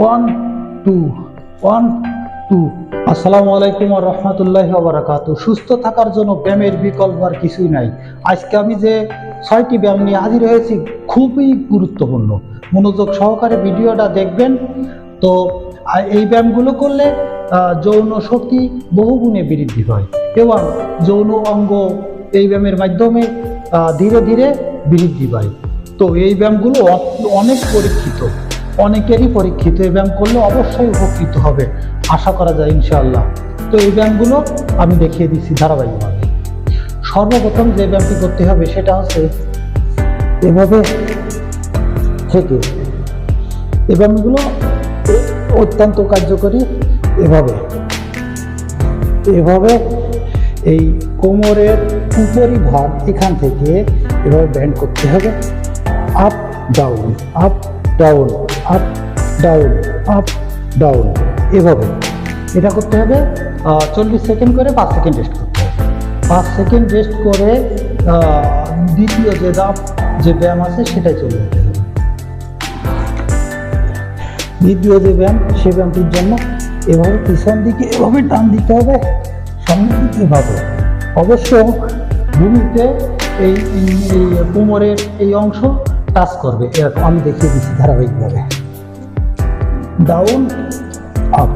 One, two one, two. আসসালামু আলাইকুম আর রহমতুল্লাহ বারাকাতু সুস্থ থাকার জন্য ব্যায়ামের বিকল্প আর কিছুই নাই। আজকে আমি যে ছয়টি ব্যায়াম নিয়ে হাজির হয়েছি, খুবই গুরুত্বপূর্ণ। মনোযোগ সহকারে ভিডিওটা দেখবেন। তো এই ব্যায়ামগুলো করলে যৌন শক্তি বহুগুণে বৃদ্ধি পায় এবং যৌন অঙ্গ এই ব্যায়ামের মাধ্যমে ধীরে ধীরে বৃদ্ধি পায়। তো, এই ব্যায়ামগুলো অনেক পরীক্ষিত। অনেকেরই পরীক্ষিত এই ব্যায়াম করলে অবশ্যই উপকৃত হবে। আশা করা যায় ইনশাআল্লাহ। তো এই ব্যায়ামগুলো আমি দেখিয়ে দিচ্ছি ধারাবাহিকভাবে। সর্বপ্রথম যে ব্যায়ামটি করতে হবে সেটা হচ্ছে এভাবে থেকে। এই ব্যায়ামগুলো অত্যন্ত কার্যকরী। এভাবে। এভাবে এই কোমরের উপরি ভাগ এখান থেকে এভাবে ব্যান্ড করতে হবে। Up, down, up down up down up down এভাবে। এটা করতে হবে চল্লিশ সেকেন্ড করে পাঁচ সেকেন্ড রেস্ট করতে হবে। পাঁচ সেকেন্ড রেস্ট করে দ্বিতীয় যে দাপ, যে ব্যায়াম আছে, সেটাই চলে যেতে হবে। দ্বিতীয় যে ব্যায়াম, সে ব্যায়ামটির জন্য এভাবে পিছন দিকে, এভাবে টান দিতে হবে, সামনের দিকে এভাবে। অবশ্য ভূমিতে এই কোমরের এই অংশ টাচ করবে, এরকম আমি দেখিয়ে দিচ্ছি ধারাবাহিকভাবে। Down up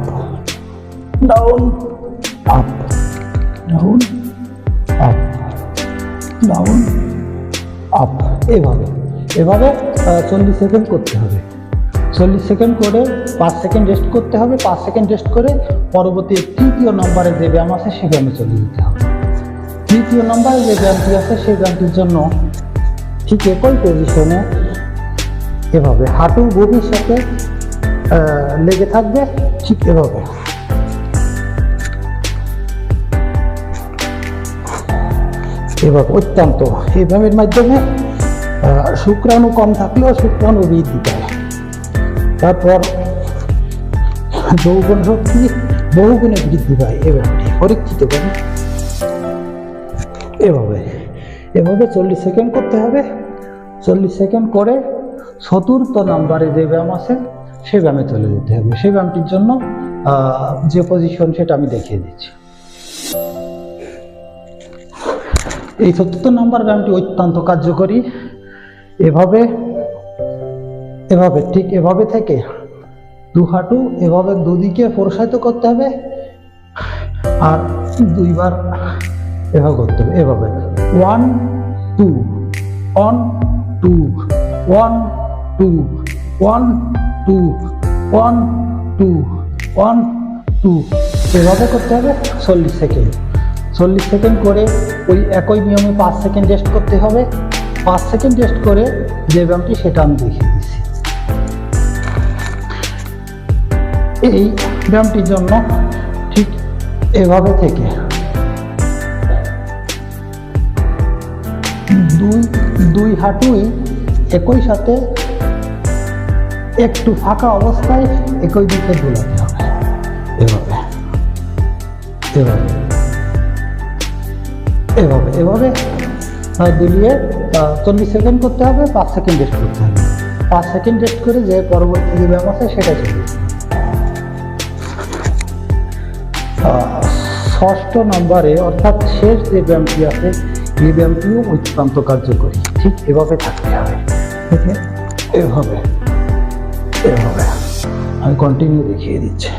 down up down up down up এভাবে এভাবে চল্লিশ সেকেন্ড করতে হবে। চল্লিশ সেকেন্ড করে পাঁচ সেকেন্ড রেস্ট করতে হবে, পাঁচ সেকেন্ড রেস্ট করে পরবর্তী তৃতীয় নম্বরে যে ব্যায়াম আছে, সে ব্যায়ামে চলে যেতে হবে। তৃতীয় নম্বরে যে ব্যায়ামটি আছে সেই ব্যায়ামটির জন্য ঠিক একই পজিশনে এভাবে হাঁটু গভীর সাথে লেগে থাকবে ঠিক এভাবে। এভাবে অত্যন্ত। ব্যায়ামের মাধ্যমে শুক্রাণু কম থাকলেও শুক্রাণু বৃদ্ধি পায়। তারপর যৌবন শক্তি বহুগুণে বৃদ্ধি পায় এভাবে। পরীক্ষিত করে। এভাবে। এভাবে চল্লিশ সেকেন্ড করতে হবে। চল্লিশ সেকেন্ড করে চতুর্থ নাম্বারে যে ব্যায়াম আছে সেই ব্যায়ামে চলে যেতে হবে। সেই ব্যায়ামটির জন্য যে পজিশন সেটা আমি দেখিয়ে দিচ্ছি। এই চতুর্থ নাম্বার ব্যায়ামটি অত্যন্ত কার্যকরী। এভাবে এভাবে, ঠিক এভাবে থেকে দু হাঁটু এভাবে দুদিকে প্রসারিত করতে হবে। আর দুইবার এভাবে করতে হবে। এভাবে one two one two one two one two one two one two এভাবে করতে হবে চল্লিশ সেকেন্ড। চল্লিশ সেকেন্ড করে ওই একই নিয়মে পাঁচ সেকেন্ড রেস্ট করতে হবে। পাঁচ সেকেন্ড রেস্ট করে যে ব্যায়ামটি সেটা আমি দেখিয়ে দিচ্ছি। এই ব্যায়ামটির জন্য ঠিক এভাবে থেকে দুই দুই হাঁটুই একই সাথে একটু ফাঁকা অবস্থায় একই দিকে দোলাতে হবে এভাবে এভাবে এভাবে এভাবে দুলিয়ে চল্লিশ সেকেন্ড করতে হবে, পাঁচ সেকেন্ড রেস্ট করতে হবে। পাঁচ সেকেন্ড রেস্ট করে যে পরবর্তী যে ব্যায়াম আছে সেটা চলবে ষষ্ঠ নম্বরে, অর্থাৎ শেষ যে ব্যায়ামটি আছে এই ব্যায়ামটিও অত্যন্ত কার্যকরী। ঠিক এভাবে থাকতে হবে। এভাবে। এভাবে। আমি কন্টিনিউ দেখিয়ে দিচ্ছি।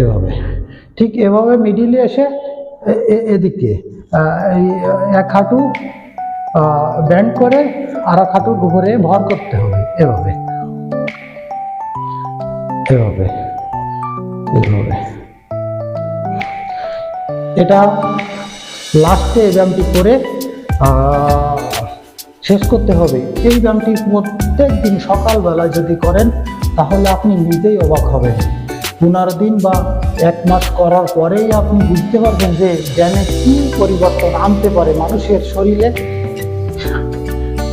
এভাবে। ঠিক এভাবে মিডিলে এসে এদিকে এক হাঁটু ব্যান্ড করে আর এক হাঁটুর উপরে ভর করতে হবে। এভাবে। এভাবে। এভাবে। এটা লাস্টে এই ব্যায়ামটি করে শেষ করতে হবে। এই ব্যায়ামটি প্রত্যেক দিন সকালবেলায় যদি করেন, তাহলে আপনি নিজেই অবাক হবেন। পনেরো দিন বা এক মাস করার পরেই আপনি বুঝতে পারবেন যে জ্ঞানে কী পরিবর্তন আনতে পারে মানুষের শরীরে।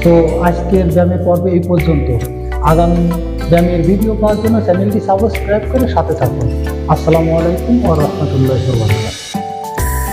তো আজকের ব্যায়ামের পর্বে এই পর্যন্ত। আগামী ব্যায়ামের ভিডিও পাওয়ার জন্য চ্যানেলটি সাবস্ক্রাইব করে সাথে থাকুন। আসসালামু আলাইকুম ও রহমতুল্লাহ